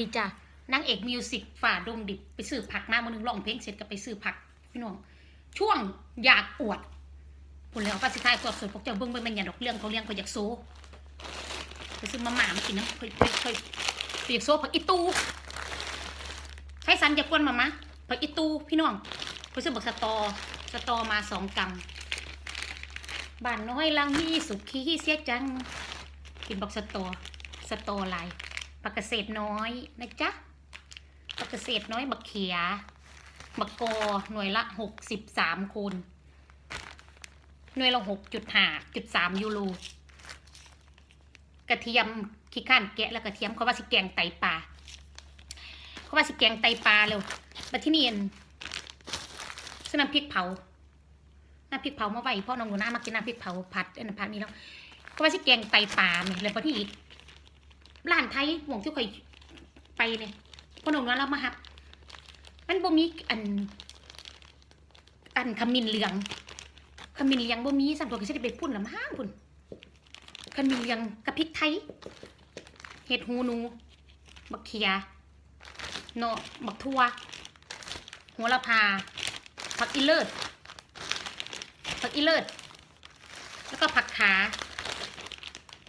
ดีจ้ะนางเอกมิวสิกฝ่าดงดิบไปซื้อผักมามื่อนึงร้องเพลงเสร็จก็ไปซื้อผักพี่น้องช่วงอยากอวดผลแล้วก็สิท้ายสดสดพวกเจ้าเบิ้งเบิ้งเป็นอย่าดอกเรื่องเขาเลี้ยงเขาอยากโซ่ไปซื้อมาหมามากินน้ำเคยเคยเคยอยกโซ่ผักอีตูใช้สันจะกวนมามะผักอีตูพี่น้องไปซื้อบักสตอสตอมาสองกำบ้านน้อยลังมีสุขีเสียจังกินบักสตอสตอลาย บักเกษน้อยนะจ๊ะบักเกษน้อยบักเขียบักกอหน่วยละหกสิบสามคูณหน่วยละหกจุดห้าจุดสามยูโรกระเทียมขี้ข้านแกะแล้วกระเทียมเขาว่าสิแกงไตปลาเขาว่าสิแกงไตปลาเร็วมาที่นี่เอ็นซื้อน้ำพริกเผาน้ำพริกเผามาไว้พ่อน้องหนูน้ามากินน้ำพริกเผาผัดอันนั้นผัดนี้แล้วเขาว่าสิแกงไตปลาเนี่ยแล้วพอที่อีก ร้านไทยหมองที่เคยไปเนี่ยพนมนั้นเรามาหับ มันบ่มีอัน อันขมิ้นเหลืองขมิ้นเหลืองบ่มีสั่งตัวก็สิได้ไปพุ่นละมั้งพุ่นขมิ้นเหลืองกับพริกไทยเห็ดหูหนูบักเขียเนาะบักทั่วหัวละพาผักอีเลิศผักอีเลิศแล้วก็ผักขา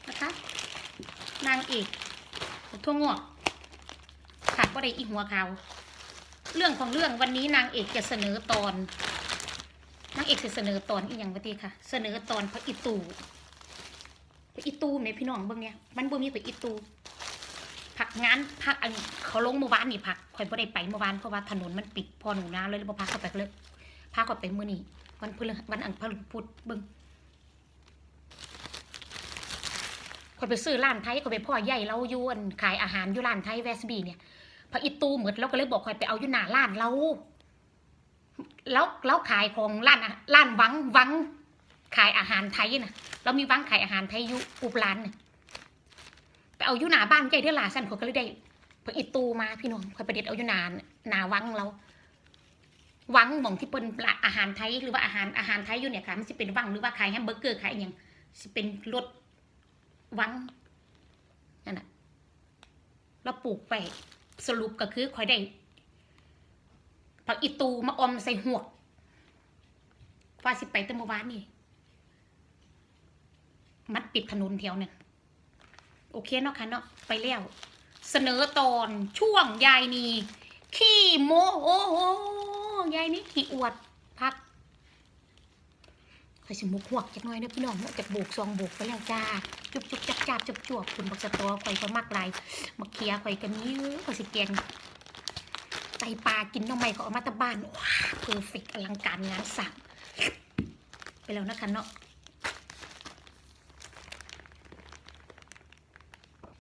นะคะนางเอก ทั่วงอกขาดก็ได้อีหัวเขาเรื่องของเรื่องวันนี้นางเอกจะเสนอตอนนางเอกจะเสนอตอนอีกอย่างปฏิค่ะ เสนอตอนพระอิตูพระอิตูแม่พี่น้องเบิ่งเนี่ยมันบ่มีพระอิตูผักงานผักอันเขาลงเมื่อวานนี่ผักคอยบ่ได้ไปเมื่อวานเพราะว่าถนนมันปิดพอหนูนาเลยเลยบ่พาเขาไปเลยพาเขาไปมื้อนี้วันพฤหัสวันอังคารพุธเบิ่ง คอยไปซื้อร้านไทยคอยไปพ่อใหญ่เราอยวนขายอาหารอยู่ร้านไทยแวสบีเนี่ยพระอิตูเหมือนเราก็เลยบอกคอยไปเอาอยู่หน้าร้านเราแล้วแล้วขายของร้านร้านวังวังขายอาหารไทยน่ะเรามีวังขายอาหารไทยอยู่อุบลานเนี่ยไปเอาอยู่หน้าบ้านใหญ่เด้อหลาสันคอยก็เลยได้พระอิตูมาพี่น้องคอยไปเด็ดเอาอยู่หน้าหน้าวังเราวังหม่องที่เป็นอาหารไทยหรือว่าอาหารอาหารไทยอยู่เนี่ยค่ะมันจะเป็นวังหรือว่าขายแฮมเบอร์เกอร์ขายอย่างจะเป็นรถ วังนั่นน่ะเราปลูกไปสรุปก็คือคอยได้ผักอีตูมาอมใส่หวกว่าสิไปแต่เมื่อวานนี่ มันปิดถนนแถวเนี่ยโอเคเนาะค่ะเนาะไปแล้ว เสนอตอนช่วงยายนีขี้โมโอ้โหยายนี่ขี้อวดพัก อยสิมุกหวกจักน้อยเด้อพี่น้องเนาะจากโบกซองโบกไปแล้วจ้า จุบจุบจับจับจุบจวบคุณบักสะตอข่อยก็มักหลายมักเคียข่อยกันนี้ข่อยสิแกงไตปลากินน้องใหม่ก็เอามาตะบ้านว้าเพอร์เฟกอลังการงานสั่งไปแล้วนะคะเนาะ